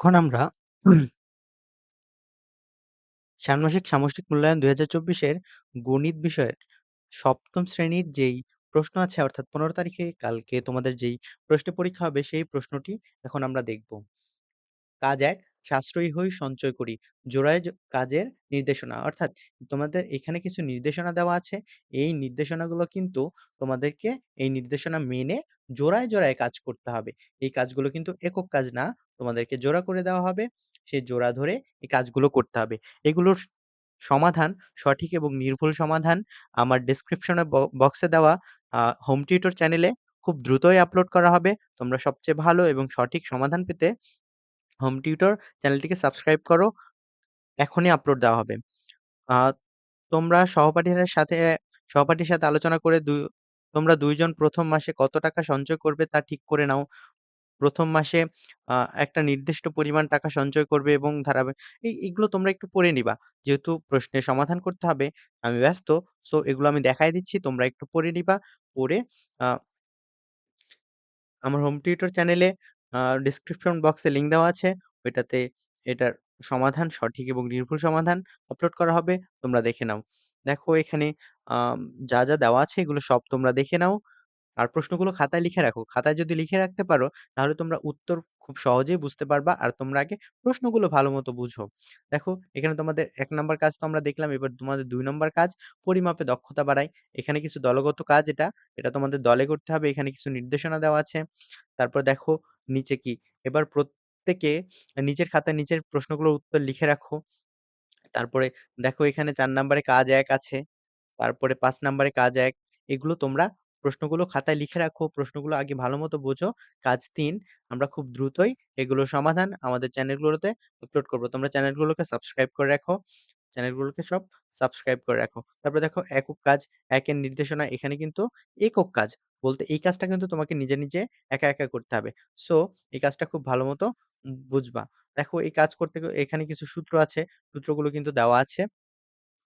এখন আমরা ষান্মাসিক সামষ্টিক মূল্যায়ন ২০২৪ এর গণিত বিষয়ের সপ্তম শ্রেণির যেই প্রশ্ন আছে অর্থাৎ ১৫ তারিখে কালকে তোমাদের যেই প্রশ্নের পরীক্ষা হবে সেই প্রশ্নটি এখন আমরা দেখব। কাজ ১ সাশ্রয়ী হই সঞ্চয় করি। জোড়ায় কাজের নির্দেশনা। অর্থাৎ তোমাদের এখানে কিছু নির্দেশনা দেওয়া আছে। এই নির্দেশনাগুলো কিন্তু তোমাদেরকে এই নির্দেশনা মেনে জোড়ায়, জোড়ায় কাজ করতে হবে। এই কাজগুলো কিন্তু একক কাজ না, তোমাদেরকে জোড়া করে দেওয়া হবে। সেই জোড়া ধরে এই কাজগুলো করতে হবে। এগুলোর সমাধান, সঠিক এবং নির্ভুল সমাধান আমার ডেসক্রিপশনে বক্সে দেওয়া হোম টিউটর চ্যানেলে খুব দ্রুতই আপলোড করা হবে। তোমরা সবচেয়ে ভালো এবং সঠিক সমাধান পেতে হোম টিউটর চ্যানেলটিকে সাবস্ক্রাইব করো। এখনই আপলোড দেওয়া হবে। তোমরা সহপাঠীদের সাথে, সহপাঠীর সাথে আলোচনা করে দু তোমরা দুইজন প্রথম মাসে কত টাকা সঞ্চয় করবে তা ঠিক করে নাও। ১ম মাসে একটা নির্দিষ্ট পরিমাণ টাকা সঞ্চয় করবে এবং ধারাবাহি এই এগুলো তোমরা একটু পড়ে নিবা। যেহেতু প্রশ্নের সমাধান করতে হবে, আমি ব্যস্ত। সো এগুলো আমি দেখায় দিচ্ছি। তোমরা একটু পড়ে নিবা। পড়ে আমার হোম টিউটর চ্যানেলে আ ডেসক্রিপশন বক্সে লিঙ্ক দেওয়া আছে। ওইটাতে এটার সমাধান সঠিক এবং নির্ভুল সমাধান আপলোড করা হবে। তোমরা দেখে নাও। দেখো এখানে যা, যা দেওয়া আছে এগুলো সব তোমরা দেখে নাও। আর প্রশ্নগুলো খাতায় লিখে রাখো। খাতায় যদি লিখে রাখতে পারো, তাহলে তোমরা উত্তর খুব সহজেই বুঝতে পারবা। আর তোমরা আগে প্রশ্নগুলো ভালো মতো বুঝো। দেখো, এখানে তোমাদের এক নম্বর কাজ তো আমরা দেখলাম। এবার তোমাদের দুই নম্বর কাজ, পরিমাপে দক্ষতা বাড়াই। এখানে কিছু দলগত কাজ এটা। এটা তোমাদের দলে করতে হবে। এখানে কিছু নির্দেশনা দেওয়া আছে। তারপর দেখো, নিচে কি? এবার প্রত্যেকে নিজের খাতায় নিচের প্রশ্নগুলোর উত্তর লিখে রাখো। তারপরে দেখো, এখানে চার নাম্বারে কাজ এক আছে। তারপরে পাঁচ নাম্বারে কাজ এক এগুলো তোমরা প্রশ্নগুলো খাতায় লিখে রাখো। প্রশ্নগুলো আগে ভালোমতো বোঝো। কাজ ৩ আমরা খুব দ্রুতই এগুলোর সমাধান আমাদের চ্যানেলগুলোতে আপলোড করব। তোমরা চ্যানেলগুলোকে সাবস্ক্রাইব করে রাখো। চ্যানেলগুলোকে সব সাবস্ক্রাইব করে রাখো। তারপরে দেখো একক কাজ একের নির্দেশনা এখানে কিন্তু একক কাজ। বলতে এই কাজটা কিন্তু তোমাকে নিজে, নিজে একা, একা করতে হবে। সো এই কাজটা খুব ভালোমতো উম বুঝবা। দেখো এই কাজ করতে এখানে কিছু সূত্র আছে। সূত্রগুলো কিন্তু দেওয়া আছে।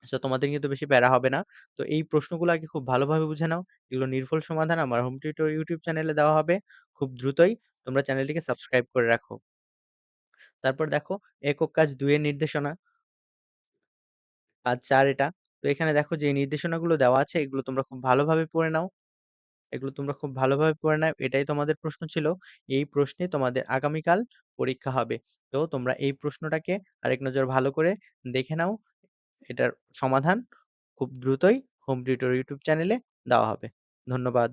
সো তোমাদের কিন্তু বেশি প্যারা হবে না। তো এই প্রশ্নগুলো আগে খুব ভালোভাবে বুঝে নাও। এগুলো নির্ভুল সমাধান আমার হোম টিউটর ইউটিউব চ্যানেলে দেওয়া হবে। খুব দ্রুতই তোমরা চ্যানেলটিকে সাবস্ক্রাইব করে রাখো। তারপর দেখো, একক কাজ ২ এর নির্দেশনা। আর চার এটা। তো এখানে দেখো যে নির্দেশনাগুলো দেওয়া আছে, এগুলো তোমরা খুব ভালোভাবে পড়ে নাও। এগুলো তোমরা খুব ভালোভাবে পড়ে নাও। এটাই তোমাদের প্রশ্ন ছিল। এই প্রশ্নে তোমাদের আগামীকাল পরীক্ষা হবে। তো তোমরা এই প্রশ্নটাকে আরেক নজর ভালো করে দেখে নাও। এটার সমাধান খুব দ্রুতই হোম টিউটর ইউটিউব চ্যানেলে দেওয়া হবে। ধন্যবাদ।